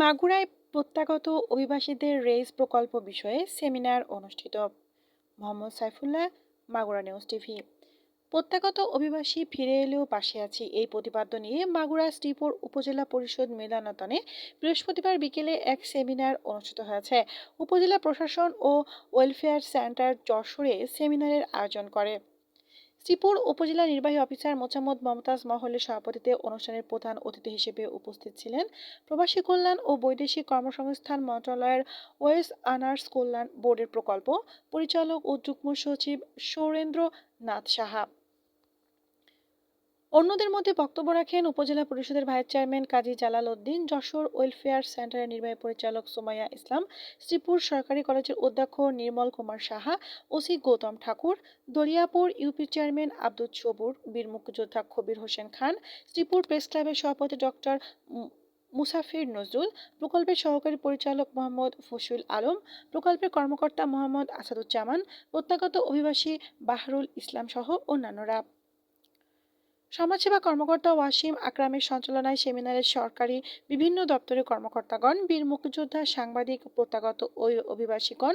মাগুরায় প্রত্যাগত অভিবাসীদের রেইজ প্রকল্প বিষয়ে সেমিনার অনুষ্ঠিত। Mohammad Saifullah, Magura news TV. প্রত্যাগত অভিবাসী ফিরে এলেও পাশে আছি এই প্রতিপাদ্য নিয়ে মাগুরা শ্রীপুর উপজেলা পরিষদ মিলনায়তনে বৃহস্পতিবার বিকেলে এক সেমিনার অনুষ্ঠিত হয়েছে। উপজেলা প্রশাসন ও ওয়েলফেয়ার সেন্টার যশোরে সেমিনারের আয়োজন করে। শ্রীপুর উপজেলা নির্বাহী অফিসার মোচাম্মদ মমতাজ মহলের সভাপতিতে অনুষ্ঠানের প্রধান অতিথি হিসেবে উপস্থিত ছিলেন প্রবাসী কল্যাণ ও বৈদেশিক কর্মসংস্থান মন্ত্রণালয়ের ওয়েস আনার্স কল্যাণ বোর্ডের প্রকল্প পরিচালক ও যুগ্ম সচিব সৌরেন্দ্র নাথ সাহা। অন্যদের মধ্যে বক্তব্য রাখেন উপজেলা পরিষদের vice chairman Kazi Jalal Uddin, Jessore welfare সেন্টারের নির্বাহী পরিচালক সুমাইয়া ইসলাম, শ্রীপুর সরকারি কলেজের অধ্যক্ষ Nirmal Kumar Saha, OC Gautam Thakur, Dariapur UP chairman Abdul Sabur, বীর মুক্তিযোদ্ধা কবির হোসেন খান, শ্রীপুর প্রেস ক্লাবের সভাপতি ডক্টর মুসাফির নজরুল, প্রকল্পের সহকারী পরিচালক মোহাম্মদ ফসুল আলম, প্রকল্পের কর্মকর্তা মোহাম্মদ আসাদুজ্জামান, প্রত্যাগত অভিবাসী বাহরুল ইসলাম সহ অন্যান্যরা। সমাজসেবা কর্মকর্তা ওয়াসিম আকরামের সঞ্চালনায় সেমিনারে সরকারি বিভিন্ন দপ্তরের কর্মকর্তাগণ, বীর মুক্তিযোদ্ধা সাংবাদিক, প্রত্যাগত ওই অভিবাসীগণ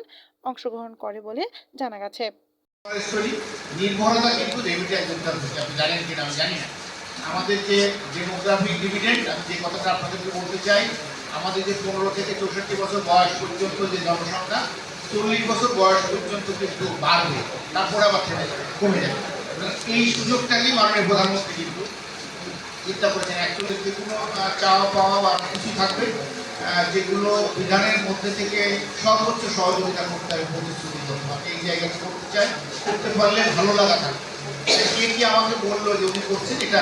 অংশগ্রহণ করে বলে জানা গেছে। আমাদের যে ডেমোগ্রাফিক আমি যে কথাটা আপনাদেরকে বলতে চাই, আমাদের যে পনেরো থেকে চৌষট্টি বছর বয়স পর্যন্ত যে জনসংখ্যা, চল্লিশ বছর বয়স পর্যন্ত কিন্তু বাড়বে। তারপর আবার কমে যাবে। এই সুযোগটাকেই মাননীয় প্রধানমন্ত্রী কিন্তু চিন্তা করেছেন। অ্যাকচুয়ালি যে কোনো চাওয়া পাওয়া বা কিছু থাকবে যেগুলো বিধানের মধ্যে থেকে সর্বোচ্চ সহযোগিতা করতে হবে প্রতিশ্রুতিবদ্ধ আমি এই জায়গাটা করতে চাই, করতে পারলে ভালো লাগা থাকবে কে কি আমাকে বলল যে উনি করছেন, এটা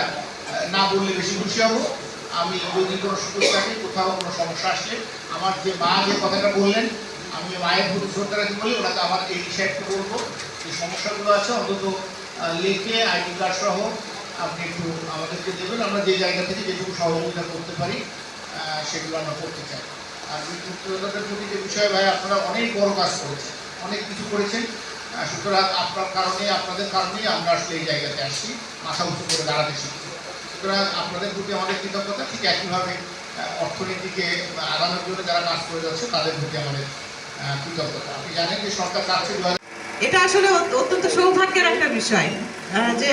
না বললে বেশি খুশি হব। আমি যদি কোনো সুযোগ থাকে, কোথাও কোনো সমস্যা আসলে আমার যে মা যে কথাটা বললেন, আমি মায়ের প্রতি শ্রদ্ধা রাখি বলি ওনাকে আমার এই বিষয়টা বলব যে সমস্যাগুলো আছে, অন্তত লিখে আইডি কার্ড সহ আপনি একটু আমাদেরকে দেবেন। আমরা যে জায়গা থেকে যেটুকু সহযোগিতা করতে পারি সেগুলো আমরা করতে চাই। আর মুক্তিযোদ্ধাদের প্রতি যে বিষয়ে, ভাই, আপনারা অনেক বড় কাজ করেছেন, অনেক কিছু করেছেন। সুতরাং আপনার কারণে, আপনাদের কারণেই আমরা আসলে এই জায়গাতে আসছি মাথা উঁচু করে দাঁড়াতে শিখছি। সুতরাং আপনাদের প্রতি আমাদের কৃতজ্ঞতা। ঠিক একইভাবে অর্থনীতিকে আগানোর জন্য যারা কাজ করে যাচ্ছে, তাদের প্রতি আমাদের কৃতজ্ঞতা। আপনি জানেন যে সরকার দু এটা আসলে অত্যন্ত সৌভাগ্যের একটা বিষয় যে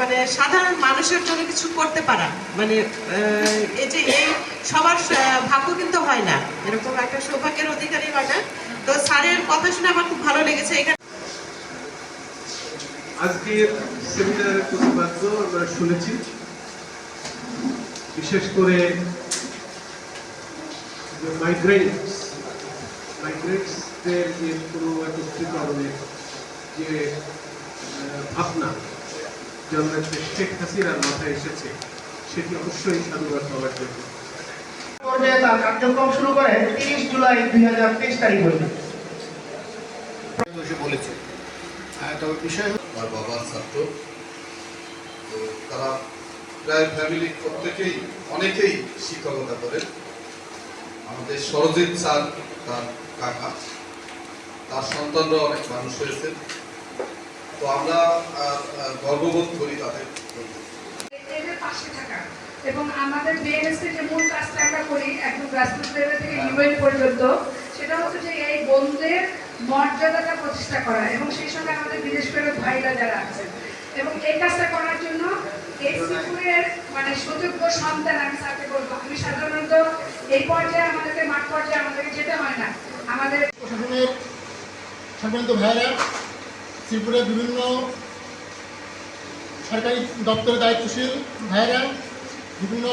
মানে সাধারণ মানুষের জন্য কিছু করতে পারা। মানে এই যে, এই সবার ভাগ্য কিন্তু হয় না। এরকম একটা সৌভাগ্যের অধিকারী না। তো স্যারের কথা শুনে আমার খুব ভালো লেগেছে। এখানে আজকের সেমিনারের প্রতিপাদ্য আমরা শুনেছি। বিশেষ করে মাইগ্রেন্টস মাইগ্রেন্টসদের যে কোনো একত্রীকরণের যে ভাবনা জন্মেছে শেখ হাসিনার মাথায় এসেছে সেটি অবশ্যই সাধুবাদ পাওয়ার জন্য। পর্যায়ে তার কার্যক্রম শুরু করে তিরিশ জুলাই দুই হাজার তেইশ তারিখ হইতে বলেছে। তবে বিষয় আমার বাবার ছাত্র। তো তারা প্রায় ফ্যামিলি প্রত্যেকেই অনেকেই শিক্ষকতা করেন আমাদের সরজিৎ স্যার তার কাকা। তার সন্তানরা অনেক মানুষ হয়েছে। তো আমরা গর্ববোধ করি তাদের এবং আমাদের বিএনএসসি যে মূল কাজটা আমরা করি একদম গ্রাসরুট লেভেল থেকে ইউএন পর্যন্ত। সেটা হচ্ছে যে এই বন্ধুদের মর্যাদাটা প্রতিষ্ঠা করা। এবং সেই সঙ্গে আমাদের বিদেশ ফেরত ভাইরা যারা আছেন। এবং এই কাজটা করার জন্য এই শ্রীপুরের মানে সুযোগ্য সন্তান আমি স্যারকে বলব আমি সাধারণত এই পর্যায়ে আমাদেরকে মাঠ পর্যায়ে আমাদেরকে যেতে হয় না। আমাদের প্রশাসনের সম্মানিত ভাইয়েরা ত্রিপুরার বিভিন্ন সরকারি দপ্তরে দায়িত্বশীল ভাইয়েরা বিভিন্ন